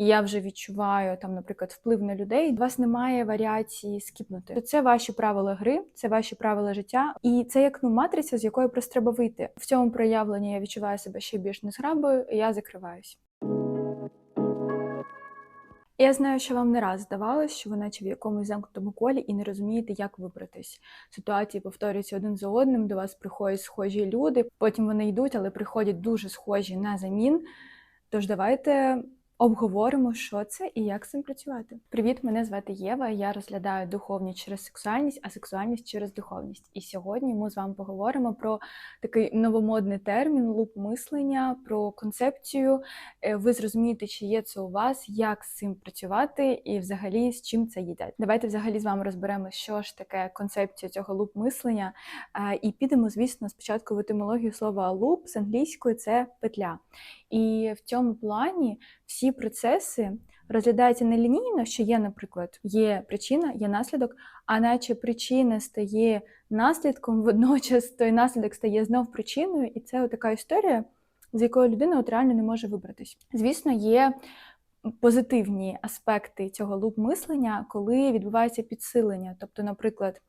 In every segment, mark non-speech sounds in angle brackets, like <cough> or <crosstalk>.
і я вже відчуваю там, наприклад, вплив на людей. У вас немає варіації скіпнути. Це ваші правила гри, це ваші правила життя, і це як ну матриця, з якої просто треба вийти. В цьому проявленні я відчуваю себе ще більш незграбою, і я закриваюсь. Я знаю, що вам не раз здавалось, що ви наче в якомусь замкнутому колі і не розумієте, як вибратись. Ситуації повторюються один за одним, до вас приходять схожі люди, потім вони йдуть, але приходять дуже схожі на замін. Тож давайте обговоримо, що це і як з цим працювати. Привіт, мене звати Єва. Я розглядаю духовність через сексуальність, а сексуальність через духовність. І сьогодні ми з вами поговоримо про такий новомодний термін луп мислення, про концепцію. Е, Ви зрозумієте, чи є це у вас, як з цим працювати, і взагалі з чим це їде. Давайте взагалі з вами розберемо, що ж таке концепція цього луп мислення. Е, І підемо, звісно, спочатку в етимологію слова луп з англійської це петля. І в цьому плані всі процеси розглядаються не лінійно, що є, наприклад, є причина, є наслідок, а наче причина стає наслідком, <laughs> водночас той наслідок стає знов причиною, і це така історія, з якої людина от реально не може вибратись. Звісно, є позитивні аспекти цього луп мислення, коли відбувається підсилення. Тобто, наприклад,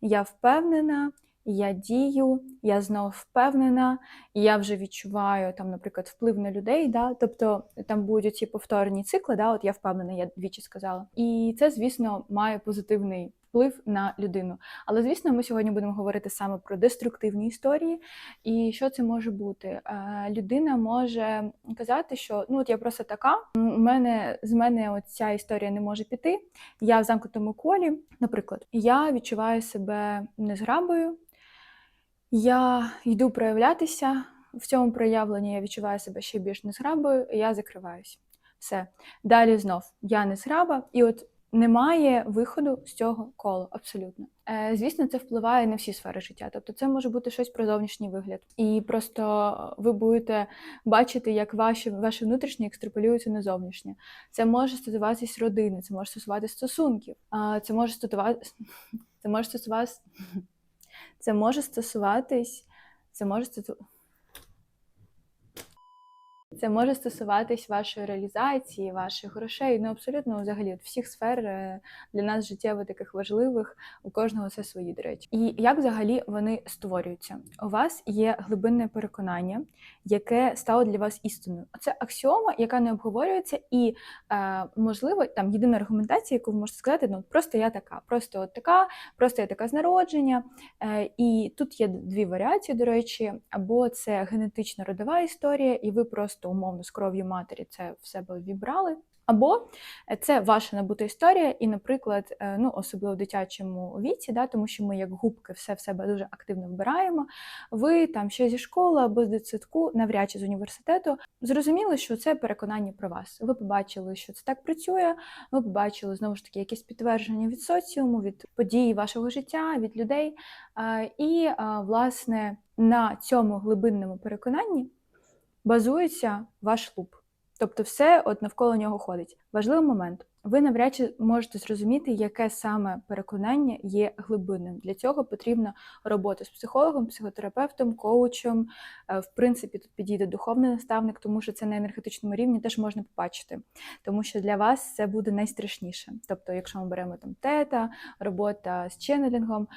я впевнена, я дію, я знову впевнена, я вже відчуваю там, наприклад, вплив на людей. Да? Тобто там будуть ці повторні цикли, да? от я впевнена, я двічі сказала. І це, звісно, має позитивний вплив на людину. Але, звісно, ми сьогодні будемо говорити саме про деструктивні історії. І що це може бути? Е, Людина може казати, що ну от я просто така, у мене з мене от ця історія не може піти. Я в замкнутому колі, наприклад, я відчуваю себе незграбою. Я йду проявлятися. В цьому проявленні я відчуваю себе ще більш незграбою, і я закриваюсь. Все. Далі знов я незграба, і от немає виходу з цього кола абсолютно. Е, звісно, це впливає на всі сфери життя. Тобто, це може бути щось про зовнішній вигляд, і просто ви будете бачити, як ваші ваші внутрішні екстраполюються на зовнішнє. Це може стосуватись родини, це може стосуватись стосунків, <laughs> це може стосуватись, це може стосуватись, це може стосуватись, це може стосуватись. Це може стосуватись вашої реалізації, ваших грошей, ну абсолютно взагалі всіх сфер е, для нас життєво таких важливих, у кожного це свої до речі. І як взагалі вони створюються? У вас є глибинне переконання, яке стало для вас істиною. Це аксіома, яка не обговорюється, і е, можливо там єдина аргументація, яку ви можете сказати, ну просто я така, просто от така, просто я така з народження. Е, І тут є дві варіації, до речі, або це генетична родова історія, і ви просто умовно з кров'ю матері це в себе вібрали. Або це ваша набута історія, і, наприклад, е, ну особливо в дитячому віці, да, тому що ми як губки все в себе дуже активно вбираємо. Ви там ще зі школи або з дитсадку, навряд чи з університету, зрозуміли, що це переконання про вас. Ви побачили, що це так працює. Ви побачили знову ж таки якісь підтвердження від соціуму, від подій вашого життя, від людей. І власне на цьому глибинному переконанні базується ваш луп. Тобто все от навколо нього ходить. Важливий момент. Ви навряд чи можете зрозуміти, яке саме переконання є глибинним. Для цього потрібна робота з психологом, психотерапевтом, коучем. Е, В принципі, тут підійде духовний наставник, тому що це на енергетичному рівні теж можна побачити. Тому що для вас це буде найстрашніше. Тобто, якщо ми беремо там тета, робота з ченнелінгом,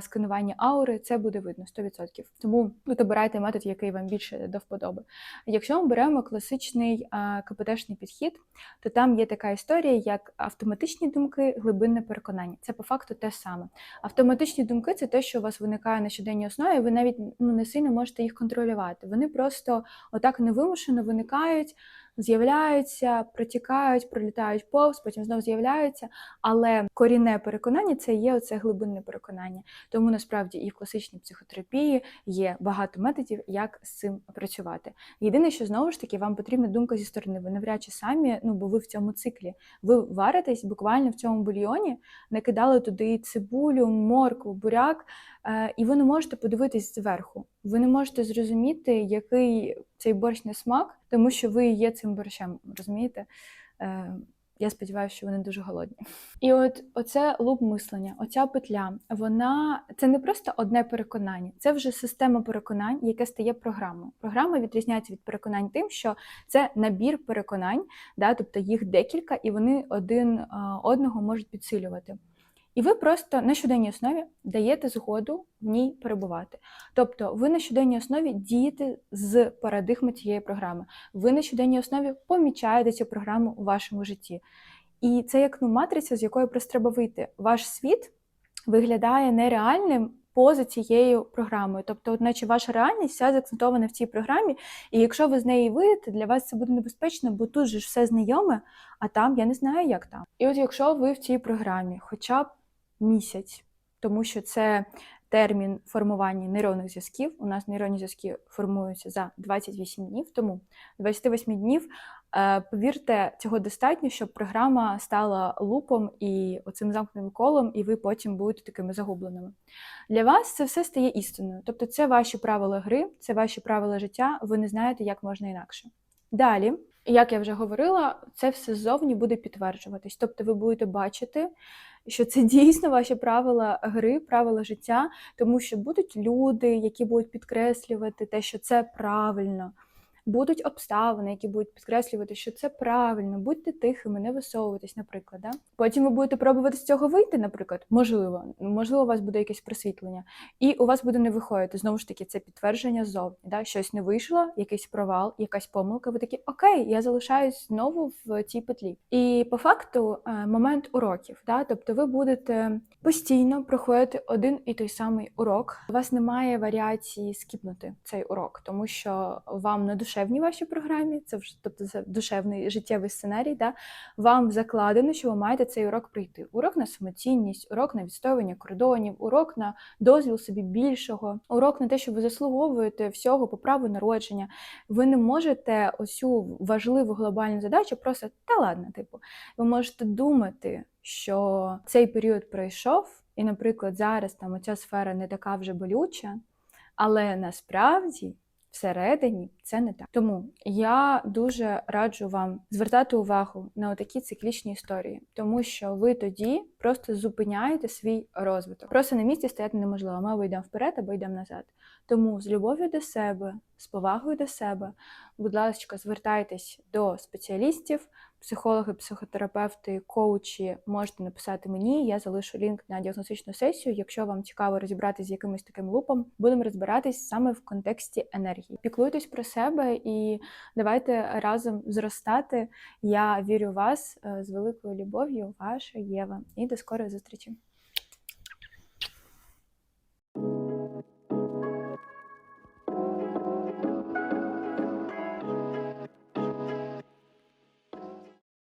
сканування аури, це буде видно 100%. Тому тут обирайте метод, який вам більше до вподоби. Якщо ми беремо класичний КПТшний підхід, то там є така історія, як автоматичні думки, глибинне переконання. Це по факту те саме. Автоматичні думки це те, що у вас виникає на щоденній основі, і ви навіть ну, не сильно можете їх контролювати. Вони просто отак невимушено виникають, з'являються, протікають, пролітають повз, потім знову з'являються. Але корінне переконання це є оце глибинне переконання. Тому насправді і в класичній психотерапії є багато методів, як з цим працювати. Єдине, що знову ж таки вам потрібна думка зі сторони. Ви навряд чи самі, ну бо ви в цьому циклі. Ви варитесь буквально в цьому бульйоні, накидали туди цибулю, моркву, буряк, е, і ви не можете подивитись зверху. Ви не можете зрозуміти, який цей борщ на смак, тому що ви є цим борщем, розумієте? Е, Я сподіваюся, що вони дуже голодні. І от оце луп мислення, оця петля, вона це не просто одне переконання, це вже система переконань, яке стає програмою. Програма відрізняється від переконань тим, що це набір переконань, да, тобто їх декілька, і вони один одного можуть підсилювати. І ви просто на щоденній основі даєте згоду в ній перебувати. Тобто ви на щоденній основі дієте з парадигми цієї програми. Ви на щоденній основі помічаєте цю програму у вашому житті. І це як ну, матриця, з якої просто треба вийти. Ваш світ виглядає нереальним поза цією програмою. Тобто, от наче ваша реальність вся заакцентована в цій програмі, і якщо ви з неї вийдете, для вас це буде небезпечно, бо тут же ж все знайоме, а там я не знаю, як там. І от якщо ви в цій програмі хоча б місяць, тому що це термін формування нейронних зв'язків. У нас нейронні зв'язки формуються за 28 днів, тому 28 днів. е, Повірте, цього достатньо, щоб програма стала лупом і оцим замкненим колом, і ви потім будете такими загубленими. Для вас це все стає істиною. Тобто, це ваші правила гри, це ваші правила життя. Ви не знаєте, як можна інакше. Далі, як я вже говорила, це все ззовні буде підтверджуватись. Тобто, ви будете бачити, що це <laughs> дійсно ваші правила гри, правила життя, тому що будуть люди, які будуть підкреслювати те, що це правильно. Будуть обставини, які будуть підкреслювати, що це правильно, будьте тихими, не висовуйтесь, наприклад. Да? Потім ви будете пробувати з цього вийти, наприклад, можливо, можливо, у вас буде якесь просвітлення, і у вас буде не виходити. Знову ж таки, це підтвердження ззовні. Да? Щось не вийшло, якийсь провал, якась помилка. Ви такі, окей, я залишаюсь знову в цій петлі. І по факту е, момент уроків, да? тобто ви будете постійно проходити один і той самий урок. У вас немає варіації скіпнути цей урок, тому що вам на душевній вашій програмі, це вже тобто це душевний життєвий сценарій. Да? Вам закладено, що ви маєте цей урок пройти. Урок на самоцінність, урок на відстоювання кордонів, урок на дозвіл собі більшого, урок на те, що ви заслуговуєте всього по праву народження. Ви не можете оцю важливу глобальну задачу просто та ладно, типу, ви можете думати, що цей період пройшов, і, наприклад, зараз там оця сфера не така вже болюча, але насправді. Всередині це не так. Тому я дуже раджу вам звертати увагу на такі циклічні історії, тому що ви тоді просто зупиняєте свій розвиток. Просто на місці стояти неможливо. Ми або йдемо вперед, або йдемо назад. Тому з любов'ю до себе, з повагою до себе, будь ласка, звертайтесь до спеціалістів, психологи, психотерапевти, коучі. Можете написати мені. Я залишу лінк на діагностичну сесію. Якщо вам цікаво розібратися з якимось таким лупом, будемо розбиратись саме в контексті енергії. Піклуйтесь про себе і давайте разом зростати. Я вірю в вас е, з великою любов'ю, ваша Єва. І до скорої зустрічі.